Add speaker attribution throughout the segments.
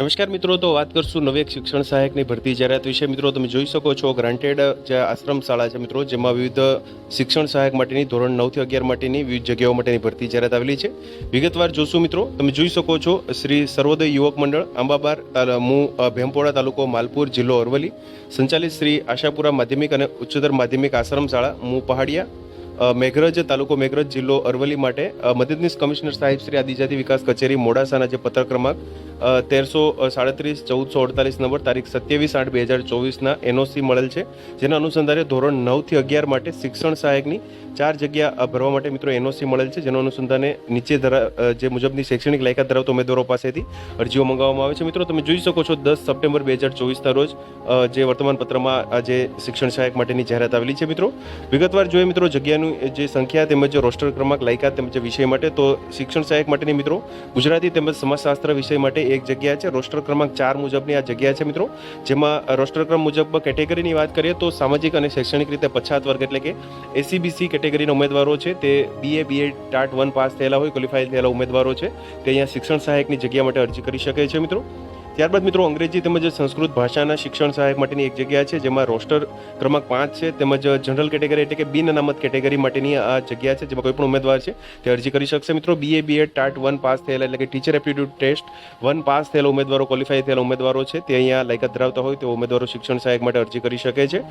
Speaker 1: નમસ્કાર મિત્રો, તો વાત કરશું નવી એક શિક્ષણ સહાયકની ભરતી. જાહેરાત વિશે મિત્રો તમે જોઈ શકો છો ગ્રાન્ટેડ જે આશ્રમ શાળા છે મિત્રો, જેમાં વિવિધ શિક્ષણ સહાયક માટેની, ધોરણ નવથી અગિયાર માટેની વિવિધ જગ્યાઓ માટેની ભરતી જાહેરાત આવેલી છે. વિગતવાર જોશું મિત્રો, તમે જોઈ શકો છો, શ્રી સર્વોદય યુવક મંડળ, આંબાબાર મુ ભેમપોડા તાલુકો, માલપુર જિલ્લો અરવલી સંચાલિત શ્રી આશાપુરા માધ્યમિક અને ઉચ્ચતર માધ્યમિક આશ્રમ શાળા, મુ, પહાડિયા. મેઘરજ, તાલુકો મેઘરજ જિલ્લો અરવલ્લી માટે મદદનીશ કમિશનર સાહેબ શ્રી આદિજાતિ વિકાસ કચેરી મોડાસાના જે પત્ર ક્રમાંક તેરસો સાડત્રીસ, ચૌદસો અડતાલીસ નંબર તારીખ સત્યાવીસ આઠ બે હજાર ચોવીસના એનઓસી મળેલ છે, જેના અનુસંધાને ધોરણ નવથી અગિયાર માટે શિક્ષણ સહાયકની ચાર જગ્યા ભરવા માટે મિત્રો એનઓસી મળેલ છે, જેના અનુસંધાને નીચે ધરા જે મુજબની શૈક્ષણિક લાયકાત ધરાવતા ઉમેદવારો પાસેથી અરજીઓ મંગાવવામાં આવે છે. મિત્રો, તમે જોઈ શકો છો દસ સપ્ટેમ્બર બે હજાર ચોવીસના રોજ જે વર્તમાન પત્રમાં આજે શિક્ષણ સહાયક માટેની જાહેરાત આવેલી છે, મિત્રો. વિગતવાર જોઈએ મિત્રો, જગ્યાનું જે સંખ્યા તેમજ રોસ્ટર ક્રમાંક, લાયકાત તેમજ વિષય માટે, તો શિક્ષણ સહાયક માટેની મિત્રો, ગુજરાતી તેમજ સમાજશાસ્ત્ર વિષય માટે એક જગ્યા છે. રોસ્ટર ક્રમાંક ચાર મુજબની આ જગ્યા છે મિત્રો. જેમાં રોસ્ટર ક્રમ મુજબ કેટેગરીની વાત કરીએ, તો સામાજિક અને શૈક્ષણિક રીતે પછાત વર્ગ એટલે કે એસીબીસી કેટેગરીના ઉમેદવારો છે. તે BA BA TAT one pass થયેલા હોય ક્વોલિફાઈ થયેલા ઉમેદવારો છે. તે અહીંયા શિક્ષણ સહાયકની જગ્યા માટે અરજી કરી શકે છે મિત્રો. ત્યારબાદ મિત્રો અંગ્રેજી તેમજ સંસ્કૃત ભાષાના શિક્ષણ સહાયક માટેની એક જગ્યા છે, જેમાં રોસ્ટર ક્રમાંક પાંચ છે, તેમજ જનરલ કેટેગરી એટલે કે બિન અનામત કેટેગરી માટેની આ જગ્યા છે, જેમાં કોઈ પણ ઉમેદવાર છે, તે અરજી કરી શકશે. મિત્રો BA BEd TAT one pass થયેલા એટલે કે teacher aptitude test one pass થયેલા ઉમેદવારો ક્વોલિફાય થયેલા ઉમેદવારો છે, તે અહીંયા લાયકાત ધરાવતા હોય તે ઉમેદવારો શિક્ષણ સહાયક માટે અરજી કરી શકે છે.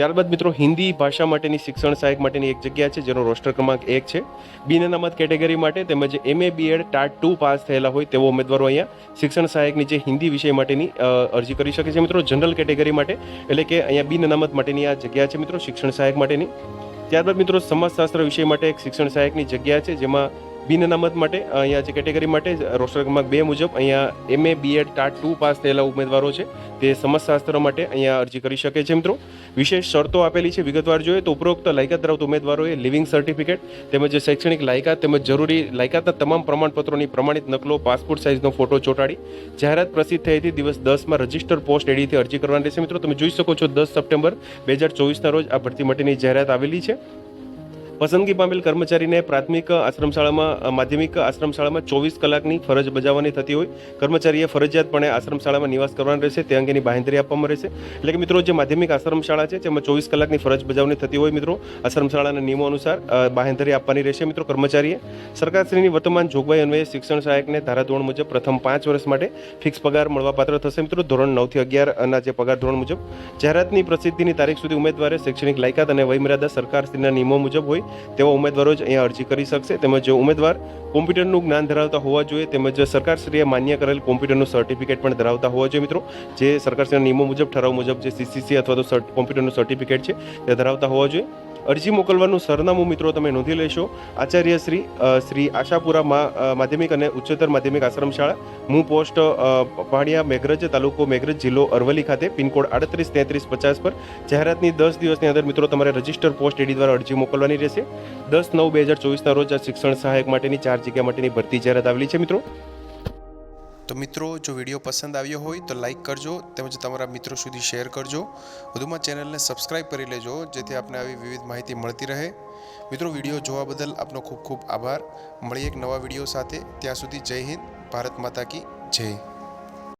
Speaker 1: ત્યારબાદ મિત્રો, હિન્દી ભાષા માટેની શિક્ષણ સહાયક માટેની એક જગ્યા છે, જેનો રોસ્ટર ક્રમાંક એક છે. બિન અનામત કેટેગરી માટે તેમજ MA BEd TAT two pass થયેલા હોય તેવા ઉમેદવારો અહીંયા શિક્ષણ સહાયકની જે હિન્દી વિષય માટેની અરજી કરી શકે છે મિત્રો. જનરલ કેટેગરી માટે, એટલે કે અહીંયા બિન અનામત માટેની આ જગ્યા છે મિત્રો, શિક્ષણ સહાયક માટેની. ત્યારબાદ મિત્રો, સમાજશાસ્ત્ર વિષય માટે એક શિક્ષણ સહાયકની જગ્યા છે, જેમાં બિન અનામત માટે અહીંયા જે કેટેગરી માટે રોસ્ટર ક્રમાંક બે મુજબ અહીંયા MA BEd TAT two pass થયેલા ઉમેદવારો છે. તે સમાજશાસ્ત્ર માટે અહીંયા અરજી કરી શકે છે મિત્રો. વિશેષ શરતો આપેલી છે વિગતવાર જોઈએ તો ઉપરોક્ત લાયકાત ધરાવતા ઉમેદવારોએ લિવિંગ સર્ટિફિકેટ તેમજ શૈક્ષણિક લાયકાત તેમજ જરૂરી લાયકાતના તમામ પ્રમાણપત્રોની પ્રમાણિત નકલો, પાસપોર્ટ સાઇઝનો ફોટો ચોંટાડી. જાહેરાત પ્રસિદ્ધ થઈ હતી દિવસ દસમાં રજિસ્ટર પોસ્ટ એડીથી અરજી કરવાની રહેશે મિત્રો. તમે જોઈ શકો છો દસ સપ્ટેમ્બર બે હજાર ચોવીસના રોજ આ ભરતી માટેની જાહેરાત આવેલી છે. પસંદગી પામેલ કર્મચારીને પ્રાથમિક આશ્રમશાળામાં માધ્યમિક આશ્રમશાળામાં ચોવીસ કલાકની ફરજ બજાવવાની થતી હોય. કર્મચારીએ ફરજિયાતપણે આશ્રમશાળામાં નિવાસ કરવાનો રહેશે. તે અંગેની બાહેંધરી આપવામાં રહેશે. એટલે કે મિત્રો, જે માધ્યમિક આશ્રમશાળા છે તેમાં ચોવીસ કલાકની ફરજ બજાવવાની થતી હોય મિત્રો, આશ્રમશાળાના નિયમો અનુસાર બાહેંધરી આપવાની રહેશે મિત્રો કર્મચારીએ. સરકારશ્રીની વર્તમાન જોગવાઈ અન્વયે શિક્ષણ સહાયકને ધારાધોરણ મુજબ પ્રથમ પાંચ વર્ષ માટે ફિક્સ પગાર મળવાપાત્ર થશે મિત્રો. ધોરણ નવથી અગિયારના જે પગાર ધોરણ મુજબ. જાહેરાતની પ્રસિદ્ધિની તારીખ સુધી ઉમેદવારે શૈક્ષણિક લાયકાત અને વયમર્યાદા સરકારશ્રીના નિયમો મુજબ હોય. તેવા ઉમેદવારો જ અહીંયા અરજી કરી શકશે. તેમજ ઉમેદવાર કોમ્પ્યુટરનું જ્ઞાન ધરાવતા હોવા જોઈએ, તેમજ સરકારશ્રીએ માન્ય કરેલ કોમ્પ્યુટરનું સર્ટિફિકેટ પણ ધરાવતા હોવા જોઈએ મિત્રો. જે સરકારશ્રીના નિયમો મુજબ, ઠરાવ મુજબ જે સીસીસી અથવા તો કોમ્પ્યુટરનું સર્ટિફિકેટ છે, તે ધરાવતા હોવા જોઈએ. અરજી મોકલવાનું સરનામું મિત્રો તમે નોંધી લેશો. આચાર્ય શ્રી શ્રી આશાપુરા માધ્યમિક અને ઉચ્ચતર માધ્યમિક આશ્રમ શાળા મુ પોસ્ટ પહાડિયા, મેઘરજ તાલુકો મેઘરજ જિલ્લો અરવલી ખાતે, પિનકોડ આડત્રીસ તેત્રીસ પચાસ પર. જાહેરાતની દસ દિવસની અંદર મિત્રો તમારે રજિસ્ટર પોસ્ટ એડી દ્વારા અરજી મોકલવાની રહેશે. દસ, નવ, બે હજાર ચોવીસના રોજ આ શિક્ષણ સહાયક માટેની ચાર જગ્યા માટેની ભરતી જાહેરાત આવેલી છે, મિત્રો. તો મિત્રો, જો વીડિયો પસંદ આવ્યો હોય તો લાઈક કરજો, તેમજ તમારા મિત્રો સુધી શેર કરજો. વધુમાં ચેનલને સબસ્ક્રાઇબ કરી લેજો, જેથી આપને આવી વિવિધ માહિતી મળતી રહે. મિત્રો, વીડિયો જોવા બદલ આપનો ખૂબ ખૂબ આભાર. મળીએ એક નવા વીડિયો સાથે. ત્યાં સુધી જય હિન્દ, ભારત માતા કી જય.